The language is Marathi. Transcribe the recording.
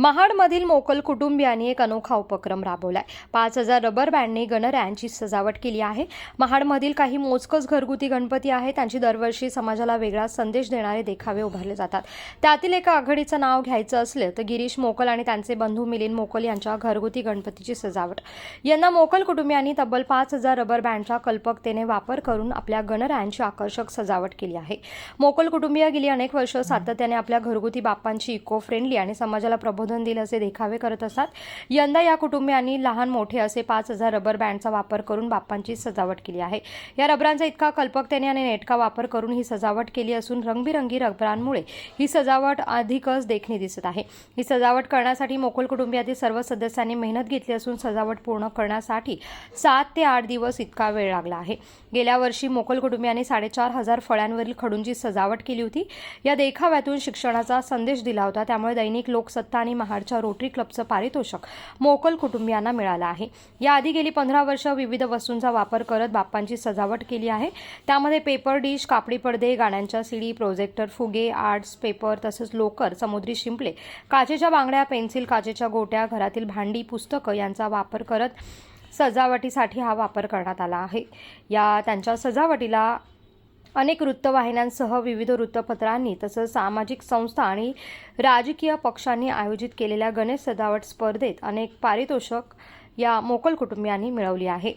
महाडमधील मोकल कुटुंबियांनी एक अनोखा उपक्रम राबवलाय. पाच हजार रबर बँडने गणरायांची सजावट केली आहे. महाडमधील काही मोजकच घरगुती गणपती आहेत. त्यांची दरवर्षी समाजाला वेगळा संदेश देणारे देखावे उभारले जातात. त्यातील एका आघाडीचं नाव घ्यायचं असलं तर गिरीश मोकल आणि त्यांचे बंधू मिलिंद मोकल यांच्या घरगुती गणपतीची सजावट. यांना मोकल कुटुंबियांनी तब्बल पाच हजार रबर बँडच्या कल्पकतेने वापर करून आपल्या गणरायांची आकर्षक सजावट केली आहे. मोकल कुटुंबीय गेली अनेक वर्ष सातत्याने आपल्या घरगुती बाप्पांची इको फ्रेंडली आणि समाजाला प्रबोधन दिलं असे देखावे करत असतात. यंदा या कुटुंबियांनी लहान मोठे असे पाच हजार रबर बँडचा वापर करून बाप्पांची सजावट केली आहे. या रबरांचा इतका कल्पकतेने आणि नेटका वापर करून ही सजावट केली असून रंगबिरंगी रबरांमुळे ही सजावट अधिकच देखणी दिसत आहे. ही सजावट करण्यासाठी मोकल कुटुंबियातील सर्व सदस्यांनी मेहनत घेतली असून सजावट पूर्ण करण्यासाठी सात ते आठ दिवस इतका वेळ लागला आहे. गेल्या वर्षी मोकल कुटुंबियांनी साडेचार हजार फळ्यांवरील खडूंची सजावट केली होती. या देखाव्यातून शिक्षणाचा संदेश दिला होता. त्यामुळे दैनिक लोकसत्ता आणि महाडच्या रोटरी क्लबचं पारितोषिक मोकल कुटुंबियांना मिळालं आहे. याआधी गेली पंधरा वर्ष विविध वस्तूंचा वापर करत बाप्पांची सजावट केली आहे. त्यामध्ये पेपर डिश कापडी पडदे गाण्यांच्या सीडी प्रोजेक्टर फुगे आर्ट्स पेपर तसंच लोकर समुद्री शिंपले काचेच्या बांगड्या पेन्सिल काचेच्या गोट्या घरातील भांडी पुस्तकं यांचा वापर करत सजावटीसाठी हा वापर करण्यात आला आहे. या त्यांच्या सजावटीला अनेक वृत्तवाहिन्यांसह विविध वृत्तपत्रांनी तसंच सामाजिक संस्था आणि राजकीय पक्षांनी आयोजित केलेल्या गणेश सजावट स्पर्धेत अनेक पारितोषक या मोकल कुटुंबियांनी मिळवली आहे.